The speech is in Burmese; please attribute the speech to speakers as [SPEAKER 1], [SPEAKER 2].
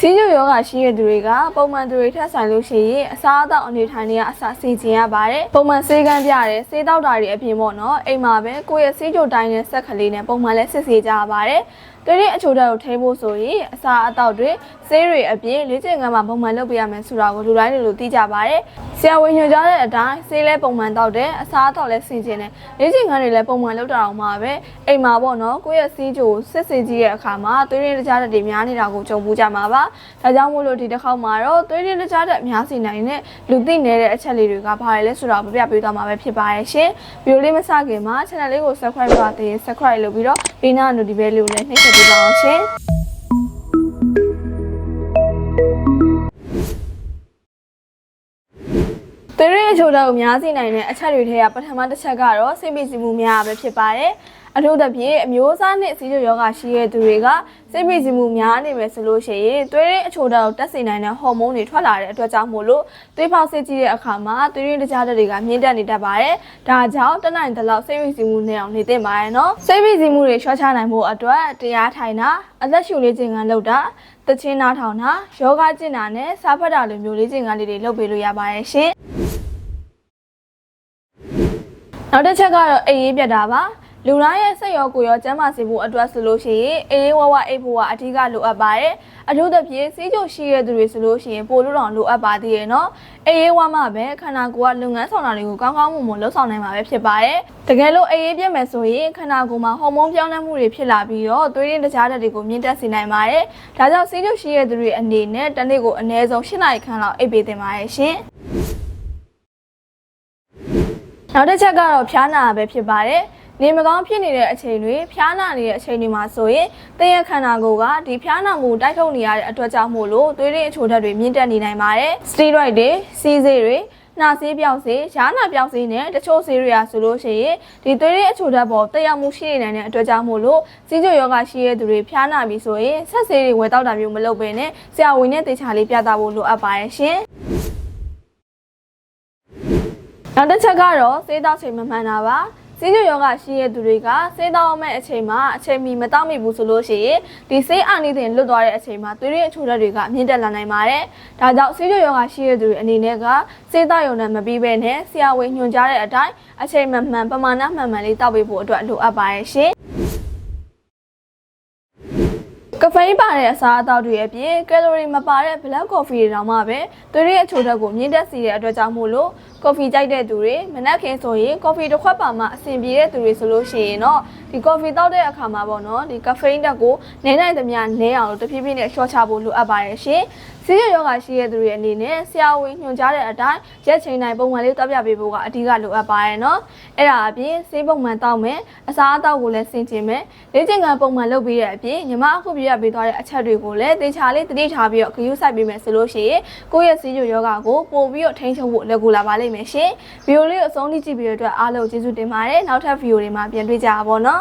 [SPEAKER 1] စီးကျူယောဂရှိတဲ့သူတွေကပုံမှန်သူတွေထက်ဆိုင်လို့ရှိရင်အစားအသောက်အနေထိုင်တွေကအစစီကျင်ရပါတယ်ပုံမှန်ဆေးကန်းပြတယ်ဆေးတောက်တာတွေအပြင်ပေါ့နော်အိမ်မှာပဲကိုယ့်ရဲ့ဆေးကြိုတိုင်းနဲ့ဆက်ကလေးနဲ့ပုံမှန်လဲစစ်ဆေးကြရပါတယ် တွေ့တဲ့အချို့တက်ကိုထိဖို့ဆိုရင်အစာအသောက်တွေဆေးတွေအပြင်လေ့ကျင့်ခန်းမှာပုံမှန်လုပ်ပေးရမယ်ဆိုတာကိုလူတိုင်းလူလူသိကြပါတယ်ဆရာဝန်ညွှန်ကြားတဲ့အတိုင်းဆေးလဲပုံမှန်တောက်တယ်အစာအသောက်လဲဆင်ကျင်တယ်လေ့ကျင့်ခန်းတွေလဲပုံမှန်လုပ်တာအောင်မှာပဲအိမ်မှာပေါ့နော်ကိုယ့်ရဲ့ဆေးကြိုစစ်ဆေးကြည့်တဲ့အခါမှာသွေးရင်းတကြားတက်တွေများနေတာကိုကြုံမှုကြမှာပါဒါကြောင့်မို့လို့ဒီတစ်ခေါက်မှာတော့သွေးရင်းတကြားတက်များစီနိုင်တဲ့လူသိနေတဲ့အချက်လေးတွေကဘာတွေလဲဆိုတာကိုပြပြပေးသွားမှာပဲဖြစ်ပါရဲ့ရှင်ဗီဒီယိုလေးမစခင်မှာ channel လေးကို subscribe လုပ်ပါသေးရင် subscribe လုပ်ပြီးတော့ဘေးနား notification လေးကိုလည်းနှိပ်စက်ပေးပါအောင်ရှင် သူတို့ရဲ့အချို့တော့အများစီနိုင်တဲ့အချက်တွေထဲကပထမတစ်ချက်ကတော့စိတ်ပိစီမှုများပဲဖြစ်ပါတယ်။အထူးသဖြင့်အမျိုးအစားနဲ့စီးကျယောဂရှိတဲ့သူတွေကစိတ်ပိစီမှုများနေမယ်ဆိုလို့ရှိရင်သွေးရင်းအချို့တော့တက်စေနိုင်တဲ့ဟော်မုန်းတွေထွက်လာတဲ့အတွက်ကြောင့်မို့လို့သွေးပေါက်စစ်ကြည့်တဲ့အခါမှာသွေးရင်းတကြားတက်တွေကမြင့်တက်နေတတ်ပါတယ်။ဒါကြောင့်တက်နိုင်တဲ့လောက်စိတ်ပိစီမှုနဲ့အောင်နေသင့်ပါတယ်နော်။စိတ်ပိစီမှုတွေရှော့ချနိုင်ဖို့အတွက်တရားထိုင်တာအသက်ရှူလေးခြင်းကလုပ်တာတချင်းနားထောင်တာယောဂကျင့်တာနဲ့စားဖတ်တာလိုမျိုးလေးခြင်းကလေးတွေလုပ်ပေးလို့ရပါတယ်ရှင်။ နောက်တစ်ချက်ကတော့အေးရေးပြတ်တာပါလူတိုင်းရဲ့စိတ်ရောကိုယ်ရောကျန်းမာစေဖို့အတွက်ဆိုလို့ရှိရင်အေးရေးဝဝအိတ်ဖို့ကအဓိကလိုအပ်ပါတယ်အထူးသဖြင့်စီးကြိုရှိတဲ့သူတွေဆိုလို့ရှိရင်ပိုလို့တော့လိုအပ်ပါသေးရဲ့နော်အေးရေးဝမှပဲခန္ဓာကိုယ်ကလုပ်ငန်းဆောင်တာတွေကိုကောင်းကောင်းမွန်မွန်လုပ်ဆောင်နိုင်မှာပဲဖြစ်ပါတယ်တကယ်လို့အေးရေးပြတ်မယ်ဆိုရင်ခန္ဓာကိုယ်မှာဟော်မုန်းပြောင်းလဲမှုတွေဖြစ်လာပြီးတော့သွေးရင်းတခြားတဲ့တွေကိုမြင့်တက်စေနိုင်ပါတယ်ဒါကြောင့်စီးကြိုရှိတဲ့သူတွေအနေနဲ့တစ်နေ့ကိုအနည်းဆုံး၈နာရီခန့်လောက်အိပ်ပေးသင့်ပါတယ်ရှင် နောက်တစ်ချက်ကတော့ဖျားနာပဲဖြစ်ပါတယ်။နေမကောင်းဖြစ်နေတဲ့အချိန်တွေဖျားနာနေတဲ့အချိန်တွေမှာဆိုရင်သင်ရဲ့ခန္ဓာကိုယ်ကဒီဖျားနာမှုတိုက်ထုတ်နေရတဲ့အတွက်ကြောင့်မို့လို့သွေးရင်းအချိုဓာတ်တွေမြင့်တက်နေနိုင်ပါတယ်။စတီရိုက်တွေစီးဆေးတွေနှာဆေးပြောက်ဆေး၊ရားနာပြောက်ဆေးနဲ့တချို့ဆေးတွေကဆိုလို့ရှိရင်ဒီသွေးရင်းအချိုဓာတ်ပေါ်တက်ရောက်မှုရှိနေနိုင်တဲ့အတွက်ကြောင့်မို့လို့စီးကျိုယောဂရှိတဲ့သူတွေဖျားနာပြီဆိုရင်ဆက်ဆေးတွေဝယ်တောက်တာမျိုးမလုပ်ဘဲနဲ့ဆရာဝန်နဲ့တေချာလေးပြသဖို့လိုအပ်ပါရဲ့ရှင်။ နောက်တစ်ချက်ကတော့ဆေးတောက်ချိန်မမှန်တာပါဆေးကျယောဂရှိတဲ့သူတွေကဆေးတောက်မဲ့အချိန်မှာအချိန်မီမတောက်မိဘူးဆိုလို့ရှိရင်ဒီဆေးအာနိသင်လွတ်သွားတဲ့အချိန်မှာသွေးရင်းအချိုဓာတ်တွေကအမြင့်တက်လာနိုင်ပါတယ်။ဒါကြောင့်ဆေးကျယောဂရှိတဲ့သူတွေအနေနဲ့ကဆေးတောက်ရုံနဲ့မပြီးဘဲနဲ့ဆရာဝန်ညွှန်ကြားတဲ့အတိုင်းအချိန်မှန်မှန်ပမာဏမှန်မှန်လေးတောက်ပေးဖို့အတွက်လိုအပ်ပါရဲ့ရှင်။ ကဖိန်းပါတဲ့အစားအသောက်တွေအပြင်ကယ်လိုရီမပါတဲ့ black coffee တွေတောင်မှပဲသွေးရည်အချိုဓာတ်ကိုမြင့်တက်စေတဲ့အတွက်ကြောင့်မို့လို့ကော်ဖီကြိုက်တဲ့သူတွေမနက်ခင်းဆိုရင်ကော်ဖီတစ်ခွက်ပါမှအဆင်ပြေတဲ့သူတွေဆိုလို့ရှိရင်တော့ဒီကော်ဖီတောက်တဲ့အခါမှာပေါ့နော်ဒီကဖိန်းဓာတ်ကိုနည်းနိုင်သမျှနည်းအောင်လို့တဖြည်းဖြည်းနဲ့ရှော့ချဖို့လိုအပ်ပါတယ်ရှင်စီးရယောဂရှိတဲ့သူတွေအနေနဲ့ဆရာဝန်ညွှန်ကြားတဲ့အတိုင်းရက်ချိန်တိုင်းပုံမှန်လေးတောက်ပြပေးဖို့ကအဓိကလိုအပ်ပါရဲ့နော်အဲ့ဒါအပြင်ဆေးပုံမှန်တောက်မယ်အစားအသောက်ကိုလည်းဆင်ခြင်မယ်လေ့ကျင့်ခန်းပုံမှန်လုပ်ပေးတဲ့အပြင်ညီမအခုပြရပေးသွားတဲ့အချက်တွေကိုလည်းသေချာလေးတတိထားပြီးတော့ဂရုစိုက်ပေးမယ်ဆိုလို့ရှိရင်ကိုယ့်ရဲ့စီးရယောဂကိုပို့ပြီးတော့ထိန်းချုပ်ဖို့လက်ကူလာပါလိမ့်မယ်ရှင်ဗီဒီယိုလေးကိုအဆုံးထိကြည့်ပြီးတဲ့အတွက်အားလုံးကျေးဇူးတင်ပါတယ်နောက်ထပ်ဗီဒီယိုတွေမှာပြန်တွေ့ကြပါဘောနော်